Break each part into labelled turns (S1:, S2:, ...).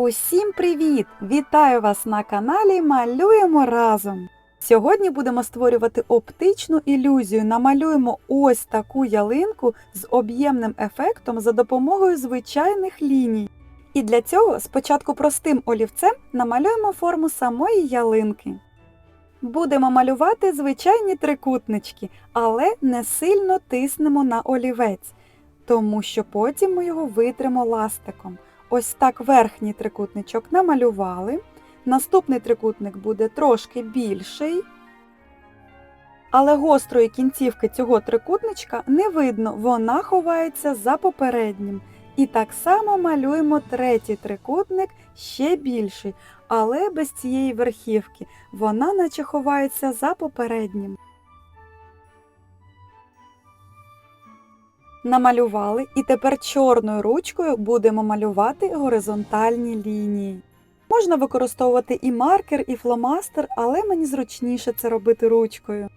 S1: Усім привіт! Вітаю вас на каналі Малюємо разом! Сьогодні будемо створювати оптичну ілюзію. Намалюємо ось таку ялинку з об'ємним ефектом за допомогою звичайних ліній. І для цього спочатку простим олівцем намалюємо форму самої ялинки. Будемо малювати звичайні трикутнички, але не сильно тиснемо на олівець, тому що потім ми його витримо ластиком. Ось так верхній трикутничок намалювали. Наступний трикутник буде трошки більший. Але гострої кінцівки цього трикутничка не видно, вона ховається за попереднім. І так само малюємо третій трикутник ще більший, але без цієї верхівки. Вона наче ховається за попереднім. Намалювали і тепер чорною ручкою будемо малювати горизонтальні лінії. Можна використовувати і маркер, і фломастер, але мені зручніше це робити ручкою.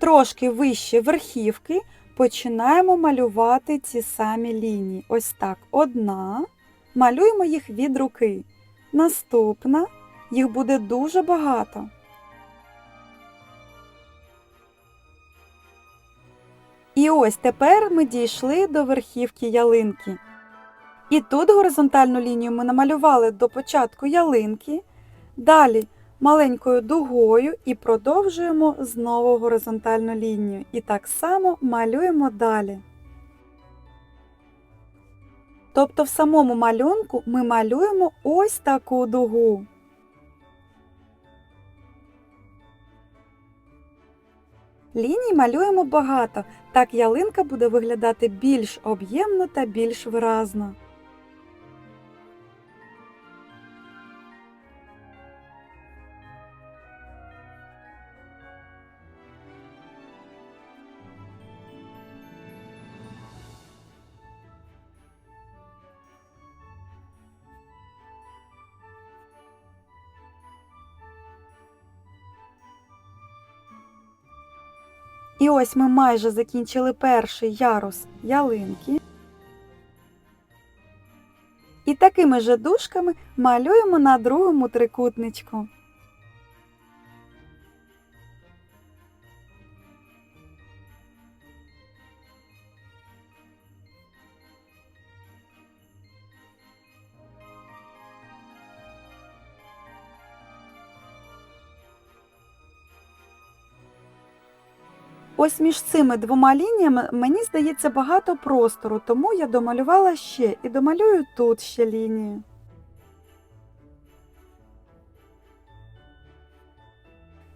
S1: Трошки вище верхівки починаємо малювати ці самі лінії. Ось так. Одна. Малюємо їх від руки. Наступна. Їх буде дуже багато. І ось тепер ми дійшли до верхівки ялинки. І тут горизонтальну лінію ми намалювали до початку ялинки, далі маленькою дугою і продовжуємо знову горизонтальну лінію. І так само малюємо далі. Тобто в самому малюнку ми малюємо ось таку дугу. Ліній малюємо багато, так ялинка буде виглядати більш об'ємно та більш виразно. І ось ми майже закінчили перший ярус ялинки. І такими же дужками малюємо на другому трикутничку. Ось між цими двома лініями мені здається багато простору, тому я домалювала ще і домалюю тут ще лінію.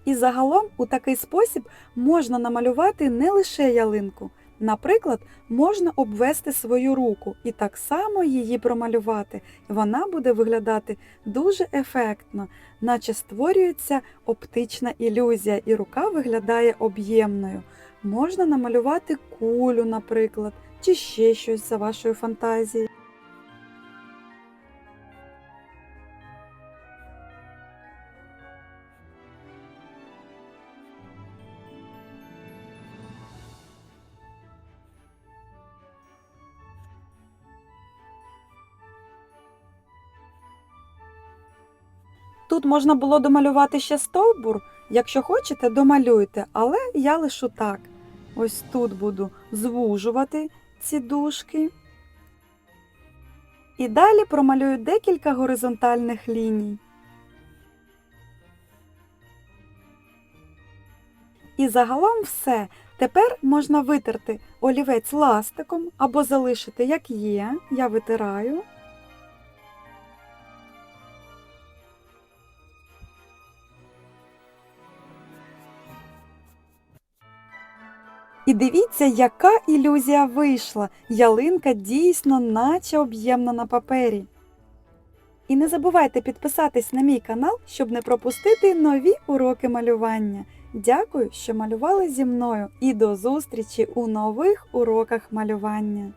S1: І загалом у такий спосіб можна намалювати не лише ялинку. Наприклад, можна обвести свою руку і так само її промалювати. Вона буде виглядати дуже ефектно, наче створюється оптична ілюзія, і рука виглядає об'ємною. Можна намалювати кулю, наприклад, чи ще щось за вашою фантазією. Тут можна було домалювати ще стовбур. Якщо хочете, домалюйте, але я лишу так. Ось тут буду звужувати ці дужки. І далі промалюю декілька горизонтальних ліній. І загалом все. Тепер можна витерти олівець ластиком або залишити як є. Я витираю. І дивіться, яка ілюзія вийшла. Ялинка дійсно наче об'ємна на папері. І не забувайте підписатись на мій канал, щоб не пропустити нові уроки малювання. Дякую, що малювали зі мною і до зустрічі у нових уроках малювання.